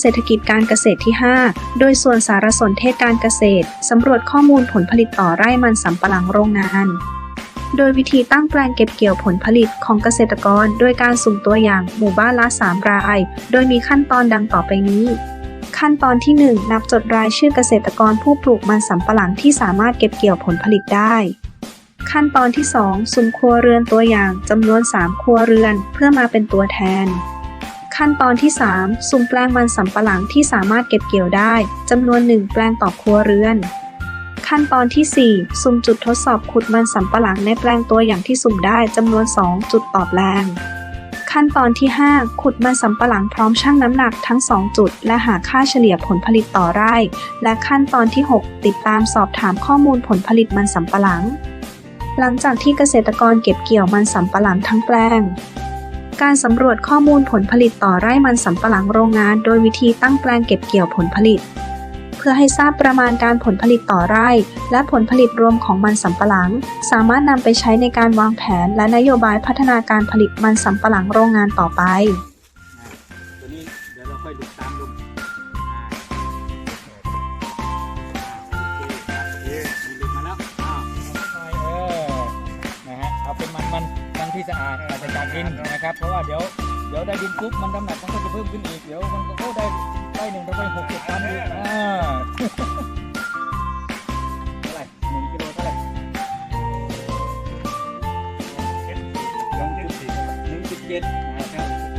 เศรษฐกิจการเกษตรที่ 5 โดยส่วนสารสนเทศการเกษตร สำรวจข้อมูลผลผลิตต่อไร่มันสำปะหลังโรงงาน โดยวิธีตั้งแปลงเก็บเกี่ยวผลผลิตของเกษตรกร โดยการสุ่มตัวอย่างหมู่บ้านละ3ราย โดยมีขั้นตอนดังต่อไปนี้ขั้นตอนที่ 1 นับจดรายชื่อเกษตรกรผู้ปลูกมันสำปะหลังที่สามารถเก็บเกี่ยวผลผลิตได้ ขั้นตอนที่ 2สุ่มครัวเรือนตัวอย่างจำนวน 3 ครัวเรือนเพื่อมาเป็นตัวแทน ขั้นตอนที่ 3 สุ่มแปลงมันสำปะหลังที่สามารถเก็บเกี่ยวได้จำนวน 1 แปลงต่อครัวเรือน ขั้นตอนที่ 4 สุ่มจุดทดสอบขุดมันสำปะหลังในแปลงตัวอย่างที่สุ่มได้จำนวน 2 จุดต่อแปลง ขั้นตอนที่ 5 ขุดมันสำปะหลังพร้อมชั่งน้ำหนักทั้ง 2 จุด และหาค่าเฉลี่ยผลผลิตต่อไร่ และขั้นตอนที่ 6 ติดตามสอบถามข้อมูลผลผลิตมันสำปะหลัง หลังจากที่เกษตรกรเก็บเกี่ยวมันสำปะหลังทั้งแปลง การสำรวจข้อมูลผลผลิตต่อไร่มันสำปะหลังโรงงาน โดยวิธีตั้งแปลงเก็บเกี่ยวผลผลิต เพื่อให้ทราบประมาณการผลผลิตต่อไร่ และผลผลิตรวมของมันสำปะหลัง สามารถนำไปใช้ในการวางแผนและนโยบายพัฒนาการผลิตมันสำปะหลังโรงงานต่อไปตัวนี้เดี๋ยวเราค่อยดูตามล ที่สะอาดปราศจากดินนะครับ เพราะว่าเดี๋ยวเดี๋ยวได้ดินปุ๊บมันน้ำหนักมันก็จะเพิ่มขึ้นอีกเดี๋ยวมันก็โอ้ได้ได้หนึ่งเราไปหกเจ็ดตันอีกอ่าเท่าไหร่หนึ่งกิโลเท่าไหร่ลองจุดหนึ่งจุดเจ็ดนะครับ